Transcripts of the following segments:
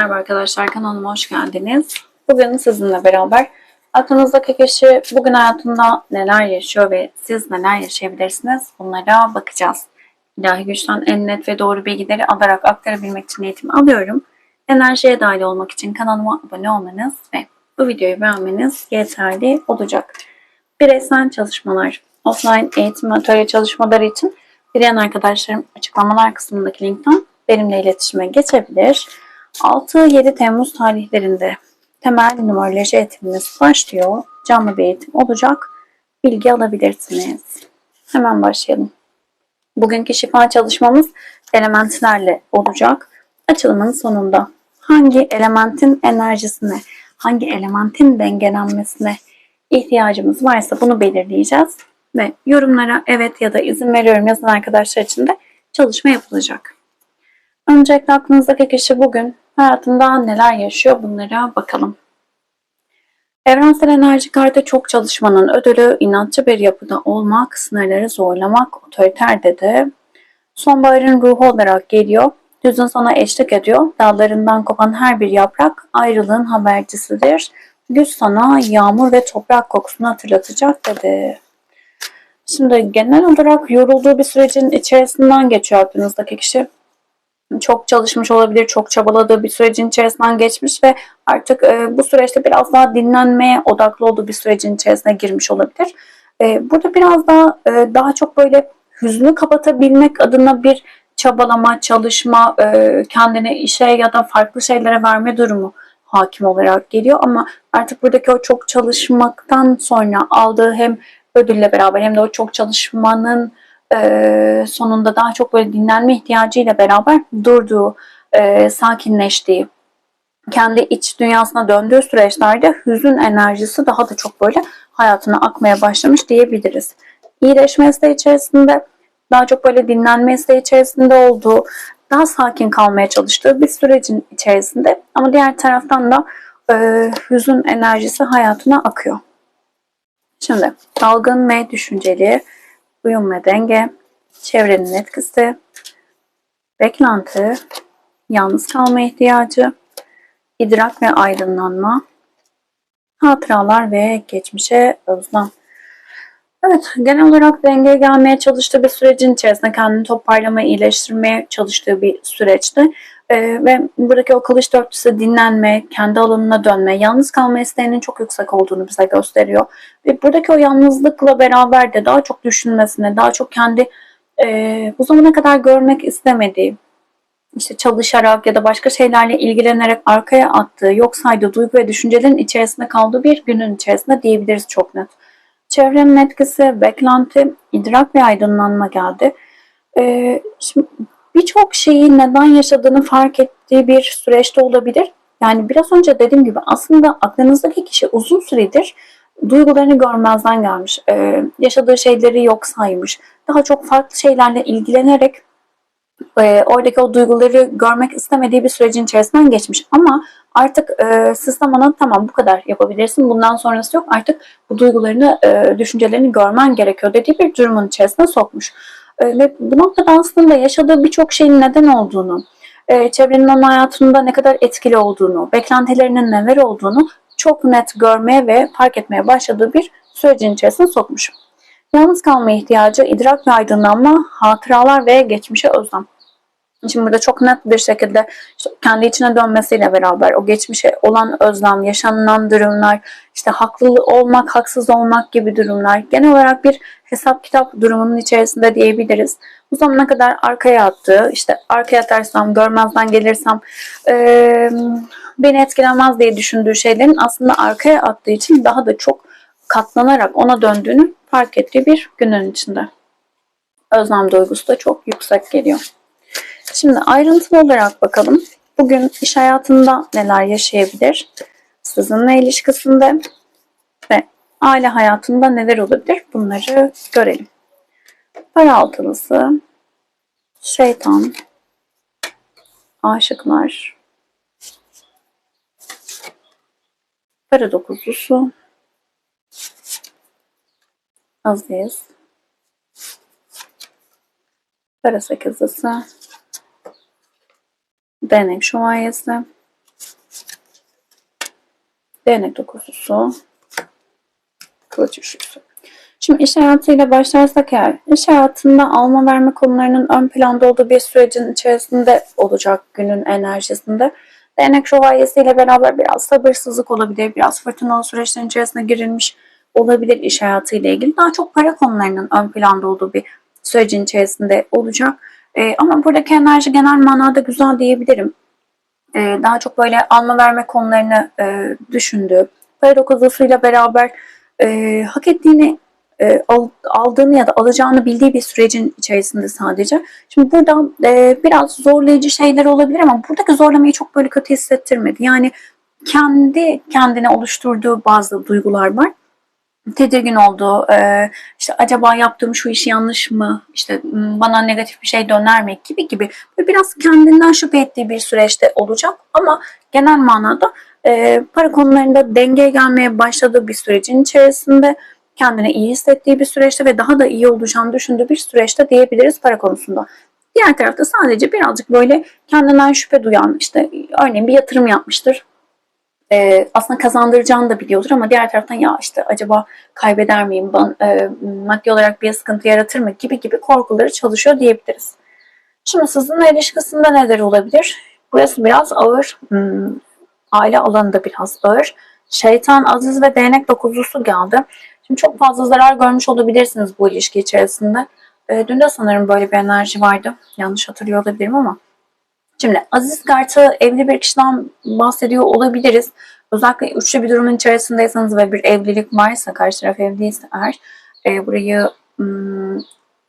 Merhaba arkadaşlar kanalıma hoş geldiniz. Bugün sizinle beraber aklınızdaki kişi bugün hayatında neler yaşıyor ve siz neler yaşayabilirsiniz bunlara bakacağız. İlahi güçten en net ve doğru bilgileri alarak aktarabilmek için eğitim alıyorum. Enerjiye dahil olmak için kanalıma abone olmanız ve bu videoyu beğenmeniz yeterli olacak. Bireysel çalışmalar, offline eğitim atölye çalışmaları için dileyen arkadaşlarım açıklamalar kısmındaki linkten benimle iletişime geçebilir. 6-7 Temmuz tarihlerinde temel numaroloji eğitimimiz başlıyor. Canlı bir eğitim olacak. Bilgi alabilirsiniz. Hemen başlayalım. Bugünkü şifa çalışmamız elementlerle olacak. Açılımın sonunda hangi elementin enerjisine, hangi elementin dengelenmesine ihtiyacımız varsa bunu belirleyeceğiz. Ve yorumlara evet ya da izin veriyorum yazan arkadaşlar için de çalışma yapılacak. Öncelikle aklınızdaki kişi bugün hayatında neler yaşıyor bunlara bakalım. Evrensel enerji kartı çok çalışmanın ödülü, inatçı bir yapıda olmak, sınırları zorlamak, otoriter dedi. Sonbaharın ruhu olarak geliyor. Düzün sana eşlik ediyor. Dallarından kopan her bir yaprak ayrılığın habercisidir. Güz sana yağmur ve toprak kokusunu hatırlatacak dedi. Şimdi genel olarak yorulduğu bir sürecin içerisinden geçiyor aklınızdaki kişi çok çalışmış olabilir, çok çabaladığı bir sürecin içerisinden geçmiş ve artık e, bu süreçte biraz daha dinlenmeye odaklı olduğu bir sürecin içerisine girmiş olabilir. E, burada biraz daha e, daha çok böyle hüznü kapatabilmek adına bir çabalama, çalışma, e, kendine işe ya da farklı şeylere verme durumu hakim olarak geliyor ama artık buradaki o çok çalışmaktan sonra aldığı hem ödülle beraber hem de o çok çalışmanın e, sonunda daha çok böyle dinlenme ihtiyacıyla beraber durduğu, e, sakinleştiği, kendi iç dünyasına döndüğü süreçlerde hüzün enerjisi daha da çok böyle hayatına akmaya başlamış diyebiliriz. İyileşme isteği içerisinde daha çok böyle dinlenme isteği içerisinde olduğu, daha sakin kalmaya çalıştığı bir sürecin içerisinde ama diğer taraftan da e, hüzün enerjisi hayatına akıyor. Şimdi dalgın ve düşünceli, uyum ve denge, çevrenin etkisi, beklenti, yalnız kalma ihtiyacı, idrak ve aydınlanma, hatıralar ve geçmişe özlem. Evet, genel olarak dengeye gelmeye çalıştığı bir sürecin içerisinde kendini toparlamaya, iyileştirmeye çalıştığı bir süreçte ee, ve buradaki o kılıç dörtlüsü dinlenme, kendi alanına dönme, yalnız kalma isteğinin çok yüksek olduğunu bize gösteriyor. Ve buradaki o yalnızlıkla beraber de daha çok düşünmesine, daha çok kendi e, bu zamana kadar görmek istemediği, işte çalışarak ya da başka şeylerle ilgilenerek arkaya attığı, yok saydığı duygu ve düşüncelerin içerisinde kaldığı bir günün içerisinde diyebiliriz çok net. Çevrenin etkisi, beklenti, idrak ve aydınlanma geldi. Ee, şimdi birçok şeyi neden yaşadığını fark ettiği bir süreçte olabilir. Yani biraz önce dediğim gibi aslında aklınızdaki kişi uzun süredir duygularını görmezden gelmiş. Ee, yaşadığı şeyleri yok saymış. Daha çok farklı şeylerle ilgilenerek e, oradaki o duyguları görmek istemediği bir sürecin içerisinden geçmiş. Ama artık e, sistem tamam bu kadar yapabilirsin bundan sonrası yok artık bu duygularını, e, düşüncelerini görmen gerekiyor dediği bir durumun içerisine sokmuş. E, ve bu noktada aslında yaşadığı birçok şeyin neden olduğunu, e, çevrenin onun hayatında ne kadar etkili olduğunu, beklentilerinin neler olduğunu çok net görmeye ve fark etmeye başladığı bir sürecin içerisine sokmuş. Yalnız kalma ihtiyacı, idrak ve aydınlanma, hatıralar ve geçmişe özlem. Şimdi burada çok net bir şekilde kendi içine dönmesiyle beraber o geçmişe olan özlem, yaşanılan durumlar, işte haklı olmak, haksız olmak gibi durumlar, genel olarak bir hesap kitap durumunun içerisinde diyebiliriz. Bu zamana kadar arkaya attığı, işte arkaya atarsam, görmezden gelirsem e, beni etkilemez diye düşündüğü şeylerin aslında arkaya attığı için daha da çok katlanarak ona döndüğünü fark ettiği bir günün içinde. Özlem duygusu da çok yüksek geliyor. Şimdi ayrıntılı olarak bakalım. Bugün iş hayatında neler yaşayabilir? Sizinle ilişkisinde ve aile hayatında neler olabilir? Bunları görelim. Para altılısı, şeytan, aşıklar, para dokuzlusu, aziz, para sekizlisi, Değnek şövalyesi, Değnek dokuzusu. Kılıç üçlüsü. Şimdi iş hayatıyla başlarsak eğer, iş hayatında alma verme konularının ön planda olduğu bir sürecin içerisinde olacak günün enerjisinde. Değnek şövalyesiyle beraber biraz sabırsızlık olabilir, biraz fırtınalı süreçlerin içerisine girilmiş olabilir iş hayatıyla ilgili. Daha çok para konularının ön planda olduğu bir sürecin içerisinde olacak. Ee, ama buradaki enerji genel manada güzel diyebilirim. Ee, daha çok böyle alma verme konularını e, düşündüğü, para dokuzusuyla beraber e, hak ettiğini e, al- aldığını ya da alacağını bildiği bir sürecin içerisinde sadece. Şimdi burada e, biraz zorlayıcı şeyler olabilir ama buradaki zorlamayı çok böyle kötü hissettirmedi. Yani kendi kendine oluşturduğu bazı duygular var. Tedirgin olduğu, e, işte acaba yaptığım şu iş yanlış mı, işte m, bana negatif bir şey döner mi? Gibi gibi. Böyle biraz kendinden şüphe ettiği bir süreçte olacak. Ama genel manada e, para konularında dengeye gelmeye başladığı bir sürecin içerisinde kendini iyi hissettiği bir süreçte ve daha da iyi olacağını düşündüğü bir süreçte diyebiliriz para konusunda. Diğer tarafta sadece birazcık böyle kendinden şüphe duyan işte örneğin bir yatırım yapmıştır. Ee, aslında kazandıracağını da biliyordur ama diğer taraftan ya işte acaba kaybeder miyim, ben, e, maddi olarak bir sıkıntı yaratır mı gibi gibi korkuları çalışıyor diyebiliriz. Şimdi sizinle ilişkisinde neler olabilir? Burası biraz ağır. Hmm, aile alanında biraz ağır. Şeytan, aziz ve değnek dokuzlusu geldi. Şimdi çok fazla zarar görmüş olabilirsiniz bu ilişki içerisinde. E, dün de sanırım böyle bir enerji vardı. Yanlış hatırlıyor olabilirim ama. Şimdi Aziz kartı evli bir kişiden bahsediyor olabiliriz. Özellikle üçlü bir durumun içerisindeyseniz ve bir evlilik varsa, karşı taraf evliyse eğer e, burayı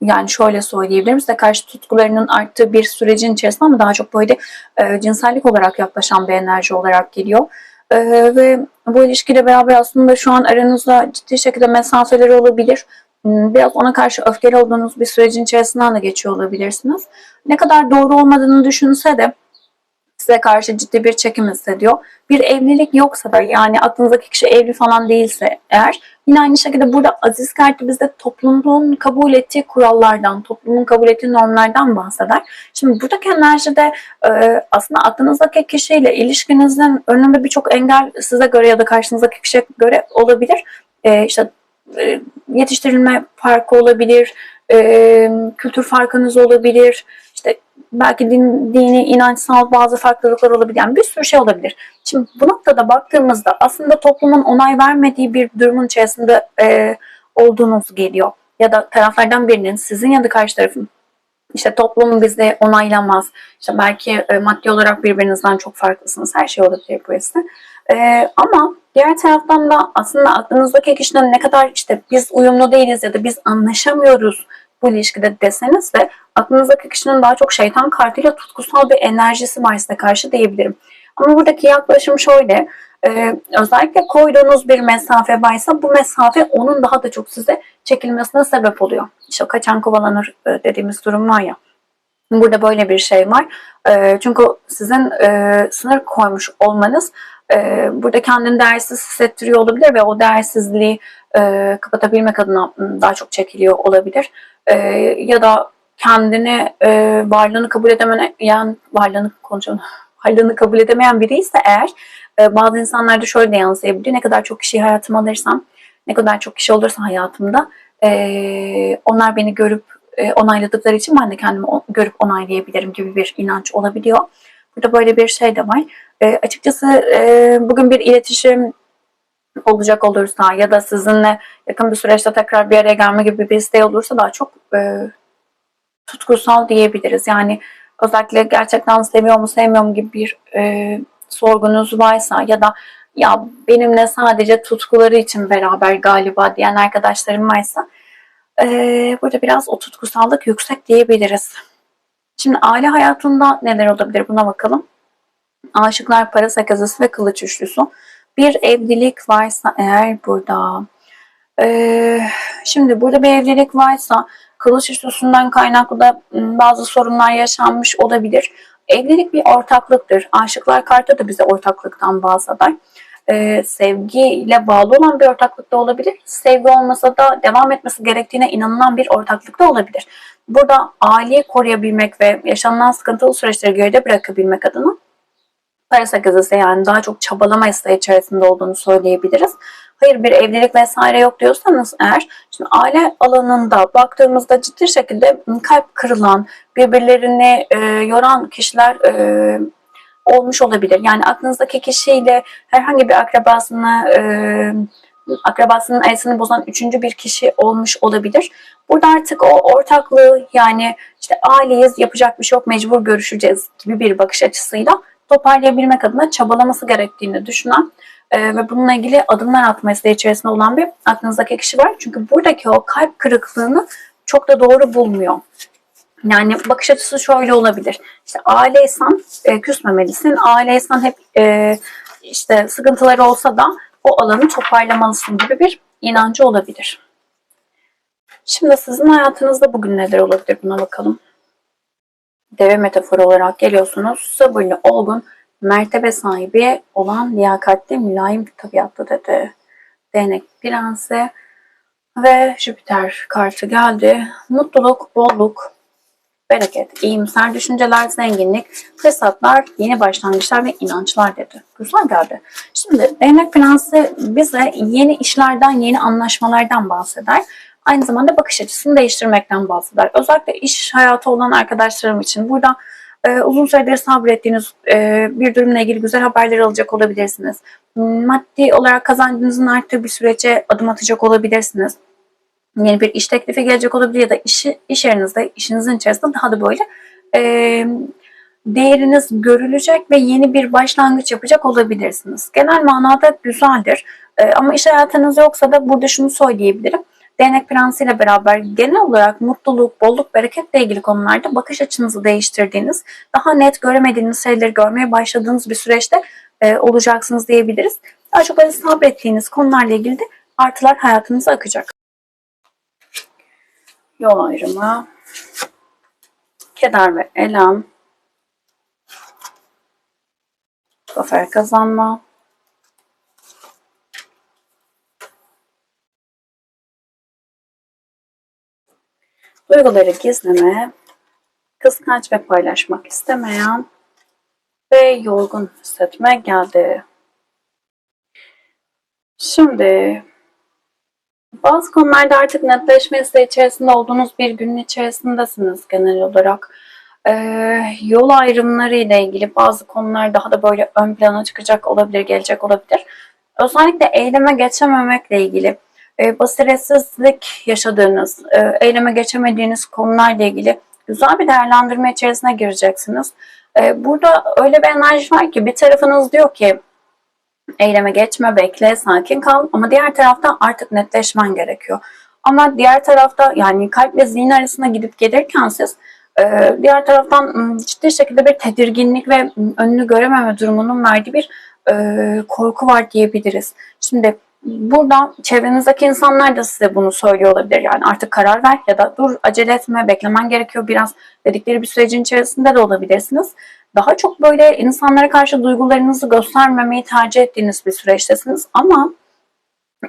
yani şöyle söyleyebilirim size karşı tutkularının arttığı bir sürecin içerisinde ama daha çok böyle e, cinsellik olarak yaklaşan bir enerji olarak geliyor. E, ve bu ilişkiyle beraber aslında şu an aranızda ciddi şekilde mesafeler olabilir. Hmm, Biraz ona karşı öfkeli olduğunuz bir sürecin içerisinden de geçiyor olabilirsiniz. Ne kadar doğru olmadığını düşünse de size karşı ciddi bir çekim hissediyor. Bir evlilik yoksa da yani aklınızdaki kişi evli falan değilse eğer yine aynı şekilde burada aziz kartı bizde toplumun kabul ettiği kurallardan, toplumun kabul ettiği normlardan bahseder. Şimdi buradaki enerjide e, aslında aklınızdaki kişiyle ilişkinizin önünde birçok engel size göre ya da karşınızdaki kişiye göre olabilir. E, işte e, yetiştirilme farkı olabilir, e, kültür farkınız olabilir, işte belki din, dini, inançsal bazı farklılıklar olabilir. Yani bir sürü şey olabilir. Şimdi bu noktada baktığımızda aslında toplumun onay vermediği bir durumun içerisinde e, olduğunuz geliyor. Ya da taraflardan birinin sizin ya da karşı tarafın işte toplum bizi onaylamaz. İşte belki e, maddi olarak birbirinizden çok farklısınız. Her şey olabilir burası. E, ama diğer taraftan da aslında aklınızdaki kişinin ne kadar işte biz uyumlu değiliz ya da biz anlaşamıyoruz bu ilişkide deseniz de aklınızdaki kişinin daha çok şeytan kartıyla tutkusal bir enerjisi var size karşı diyebilirim. Ama buradaki yaklaşım şöyle. E, özellikle koyduğunuz bir mesafe varsa bu mesafe onun daha da çok size çekilmesine sebep oluyor. İşte kaçan kovalanır e, dediğimiz durum var ya. Burada böyle bir şey var. E, çünkü sizin e, sınır koymuş olmanız e, burada kendini değersiz hissettiriyor olabilir ve o değersizliği e, kapatabilmek adına daha çok çekiliyor olabilir. E, ya da kendini e, varlığını kabul edemeyen varlığını konuşalım varlığını kabul edemeyen biri ise eğer e, bazı insanlarda şöyle de yansıyabiliyor. Ne kadar çok kişiyi hayatıma alırsam, ne kadar çok kişi olursa hayatımda e, onlar beni görüp e, onayladıkları için ben de kendimi görüp onaylayabilirim gibi bir inanç olabiliyor. Burada böyle bir şey de var. E, açıkçası e, bugün bir iletişim olacak olursa ya da sizinle yakın bir süreçte tekrar bir araya gelme gibi bir isteği olursa daha çok e, tutkusal diyebiliriz. Yani özellikle gerçekten seviyor mu sevmiyor mu gibi bir e, sorgunuz varsa ya da ya benimle sadece tutkuları için beraber galiba diyen arkadaşlarım varsa e, burada biraz o tutkusallık yüksek diyebiliriz. Şimdi aile hayatında neler olabilir buna bakalım. Aşıklar para sakızısı ve kılıç üçlüsü. Bir evlilik varsa eğer burada ee, şimdi burada bir evlilik varsa kılıç üçlüsünden kaynaklı da bazı sorunlar yaşanmış olabilir. Evlilik bir ortaklıktır. Aşıklar kartı da bize ortaklıktan bahseder. Ee, sevgiyle bağlı olan bir ortaklık da olabilir. Sevgi olmasa da devam etmesi gerektiğine inanılan bir ortaklık da olabilir. Burada aileyi koruyabilmek ve yaşanılan sıkıntılı süreçleri geride bırakabilmek adına para sakızı yani daha çok çabalama isteği içerisinde olduğunu söyleyebiliriz. Hayır bir evlilik vesaire yok diyorsanız eğer şimdi aile alanında baktığımızda ciddi şekilde kalp kırılan, birbirlerini e, yoran kişiler e, olmuş olabilir. Yani aklınızdaki kişiyle herhangi bir akrabasını e, akrabasının arasını bozan üçüncü bir kişi olmuş olabilir. Burada artık o ortaklığı yani işte aileyiz yapacak bir şey yok mecbur görüşeceğiz gibi bir bakış açısıyla toparlayabilmek adına çabalaması gerektiğini düşünen e, ve bununla ilgili adımlar atma isteği içerisinde olan bir aklınızdaki kişi var. Çünkü buradaki o kalp kırıklığını çok da doğru bulmuyor. Yani bakış açısı şöyle olabilir. İşte aileysen e, küsmemelisin. Aileysen hep e, işte sıkıntıları olsa da o alanı toparlamalısın gibi bir inancı olabilir. Şimdi sizin hayatınızda bugün neler olabilir buna bakalım. Deve metaforu olarak geliyorsunuz. Sabırlı, olgun, mertebe sahibi olan liyakatli, mülayim tabiatlı dedi. Değnek prensi ve Jüpiter kartı geldi. Mutluluk, bolluk, bereket, iyimser düşünceler, zenginlik, fırsatlar, yeni başlangıçlar ve inançlar dedi. Güzel geldi. Şimdi değnek prensi bize yeni işlerden, yeni anlaşmalardan bahseder. Aynı zamanda bakış açısını değiştirmekten bahseder. Özellikle iş hayatı olan arkadaşlarım için burada e, uzun süredir sabrettiğiniz e, bir durumla ilgili güzel haberler alacak olabilirsiniz. Maddi olarak kazancınızın arttığı bir sürece adım atacak olabilirsiniz. Yeni bir iş teklifi gelecek olabilir ya da işi, iş yerinizde, işinizin içerisinde daha da böyle e, değeriniz görülecek ve yeni bir başlangıç yapacak olabilirsiniz. Genel manada güzeldir. E, ama iş hayatınız yoksa da burada şunu söyleyebilirim. Değnek prensiyle beraber genel olarak mutluluk, bolluk, bereketle ilgili konularda bakış açınızı değiştirdiğiniz, daha net göremediğiniz şeyleri görmeye başladığınız bir süreçte e, olacaksınız diyebiliriz. Daha çok böyle sabrettiğiniz konularla ilgili de artılar hayatınıza akacak. Yol ayrımı, keder ve elem, zafer kazanma, duyguları gizleme, kıskanç ve paylaşmak istemeyen ve yorgun hissetme geldi. Şimdi bazı konularda artık netleşme isteği içerisinde olduğunuz bir günün içerisindesiniz genel olarak. Ee, yol ayrımları ile ilgili bazı konular daha da böyle ön plana çıkacak olabilir, gelecek olabilir. Özellikle eyleme geçememekle ilgili e, basiretsizlik yaşadığınız, e, eyleme geçemediğiniz konularla ilgili güzel bir değerlendirme içerisine gireceksiniz. E, burada öyle bir enerji var ki bir tarafınız diyor ki eyleme geçme, bekle, sakin kal ama diğer tarafta artık netleşmen gerekiyor. Ama diğer tarafta yani kalp ve zihin arasında gidip gelirken siz e, diğer taraftan ciddi şekilde bir tedirginlik ve önünü görememe durumunun verdiği bir e, korku var diyebiliriz. Şimdi burada çevrenizdeki insanlar da size bunu söylüyor olabilir. Yani artık karar ver ya da dur acele etme beklemen gerekiyor biraz dedikleri bir sürecin içerisinde de olabilirsiniz. Daha çok böyle insanlara karşı duygularınızı göstermemeyi tercih ettiğiniz bir süreçtesiniz ama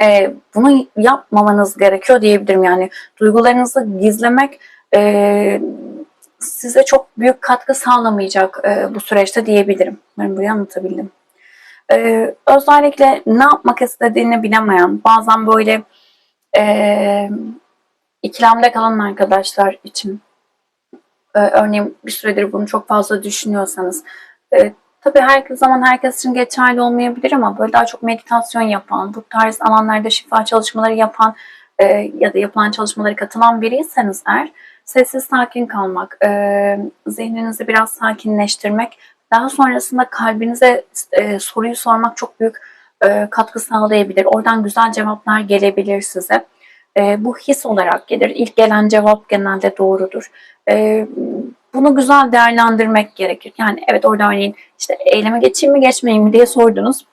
e, bunu yapmamanız gerekiyor diyebilirim. Yani duygularınızı gizlemek e, size çok büyük katkı sağlamayacak e, bu süreçte diyebilirim. Ben burayı anlatabildim. Ee, özellikle ne yapmak istediğini bilemeyen, bazen böyle e, ikilemde kalan arkadaşlar için e, örneğin bir süredir bunu çok fazla düşünüyorsanız e, tabii her zaman herkes için geçerli olmayabilir ama böyle daha çok meditasyon yapan, bu tarz alanlarda şifa çalışmaları yapan e, ya da yapılan çalışmaları katılan biriyseniz eğer sessiz sakin kalmak, e, zihninizi biraz sakinleştirmek daha sonrasında kalbinize e, soruyu sormak çok büyük e, katkı sağlayabilir. Oradan güzel cevaplar gelebilir size. E, bu his olarak gelir. İlk gelen cevap genelde doğrudur. E, bunu güzel değerlendirmek gerekir. Yani evet orada örneğin işte eyleme geçeyim mi geçmeyeyim mi diye sordunuz.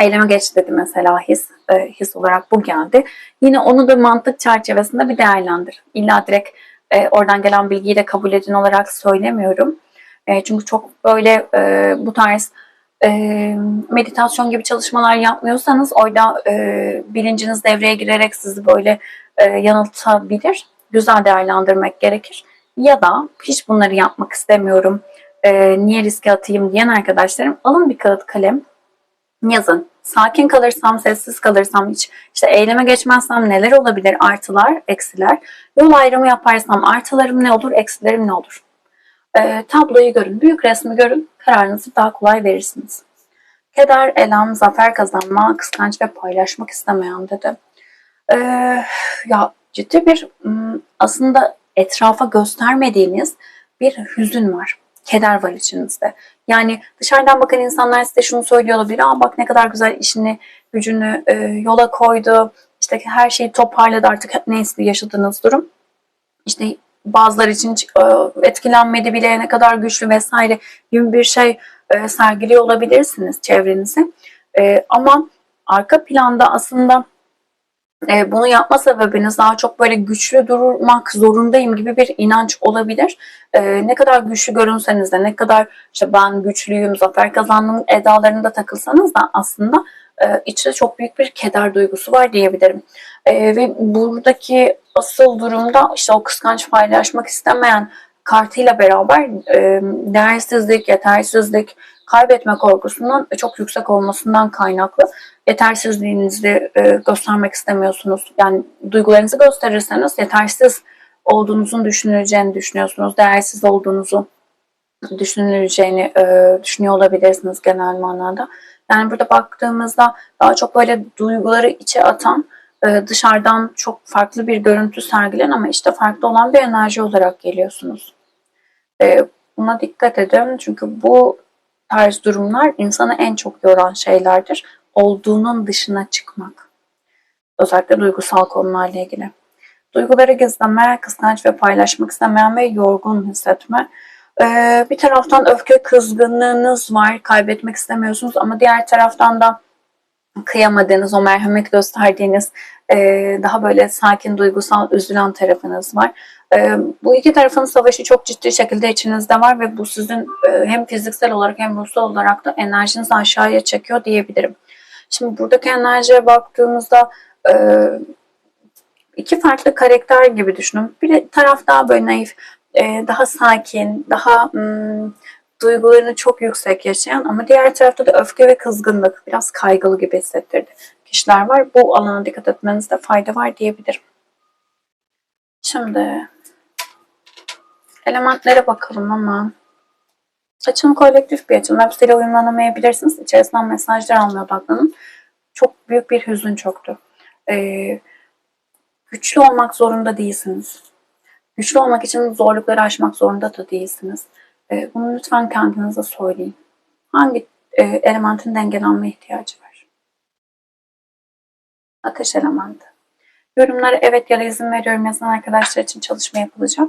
Eyleme geç dedi mesela his, e, his olarak bu geldi. Yine onu da mantık çerçevesinde bir değerlendir. İlla direkt e, oradan gelen bilgiyi de kabul edin olarak söylemiyorum. E, çünkü çok böyle e, bu tarz e, meditasyon gibi çalışmalar yapmıyorsanız orada e, bilinciniz devreye girerek sizi böyle e, yanıltabilir. Güzel değerlendirmek gerekir. Ya da hiç bunları yapmak istemiyorum. e, niye riske atayım diyen arkadaşlarım alın bir kağıt kalem yazın. Sakin kalırsam, sessiz kalırsam, hiç işte eyleme geçmezsem neler olabilir? Artılar, eksiler. Yol ayrımı yaparsam artılarım ne olur, eksilerim ne olur? E, tabloyu görün, büyük resmi görün, kararınızı daha kolay verirsiniz. Keder, elem, zafer kazanma, kıskanç ve paylaşmak istemeyen dedi. E, ya ciddi bir aslında etrafa göstermediğiniz bir hüzün var. Keder var içinizde. Yani dışarıdan bakan insanlar size şunu söylüyor olabilir. Aa bak ne kadar güzel işini, gücünü e, yola koydu. İşte her şeyi toparladı artık neyse yaşadığınız durum. İşte bazıları için e, etkilenmedi bile ne kadar güçlü vesaire gibi bir şey e, sergiliyor olabilirsiniz çevrenize. E, ama arka planda aslında e, bunu yapma sebebiniz daha çok böyle güçlü durmak zorundayım gibi bir inanç olabilir. E, ne kadar güçlü görünseniz de ne kadar işte ben güçlüyüm, zafer kazandım edalarında takılsanız da aslında e, içte çok büyük bir keder duygusu var diyebilirim. E, ve buradaki asıl durumda işte o kıskanç paylaşmak istemeyen kartıyla beraber e, değersizlik, yetersizlik, kaybetme korkusundan çok yüksek olmasından kaynaklı yetersizliğinizi e, göstermek istemiyorsunuz. Yani duygularınızı gösterirseniz yetersiz olduğunuzun düşünüleceğini düşünüyorsunuz. Değersiz olduğunuzu düşünüleceğini e, düşünüyor olabilirsiniz genel manada. Yani burada baktığımızda daha çok böyle duyguları içe atan e, dışarıdan çok farklı bir görüntü sergilen ama işte farklı olan bir enerji olarak geliyorsunuz. E, buna dikkat edin çünkü bu tarz durumlar insanı en çok yoran şeylerdir. Olduğunun dışına çıkmak. Özellikle duygusal konularla ilgili. Duyguları gizleme, kıskanç ve paylaşmak istemeyen ve yorgun hissetme. Ee, bir taraftan öfke, kızgınlığınız var, kaybetmek istemiyorsunuz ama diğer taraftan da kıyamadığınız, o merhamet gösterdiğiniz, e, daha böyle sakin, duygusal, üzülen tarafınız var. E, bu iki tarafın savaşı çok ciddi şekilde içinizde var ve bu sizin e, hem fiziksel olarak hem ruhsal olarak da enerjinizi aşağıya çekiyor diyebilirim. Şimdi buradaki enerjiye baktığımızda iki farklı karakter gibi düşünün. Bir taraf daha böyle naif, daha sakin, daha hmm, duygularını çok yüksek yaşayan ama diğer tarafta da öfke ve kızgınlık biraz kaygılı gibi hissettirdi kişiler var. Bu alana dikkat etmenizde fayda var diyebilirim. Şimdi elementlere bakalım ama açım kolektif bir açım. Hepsiyle uyumlanamayabilirsiniz. İçerisinden mesajlar almaya odaklanın. Çok büyük bir hüzün çoktu. Ee, güçlü olmak zorunda değilsiniz. Güçlü olmak için zorlukları aşmak zorunda da değilsiniz. Ee, bunu lütfen kendinize söyleyin. Hangi e, elementin dengelenme ihtiyacı var? Ateş elementi. Yorumlara evet ya da izin veriyorum yazan arkadaşlar için çalışma yapılacak.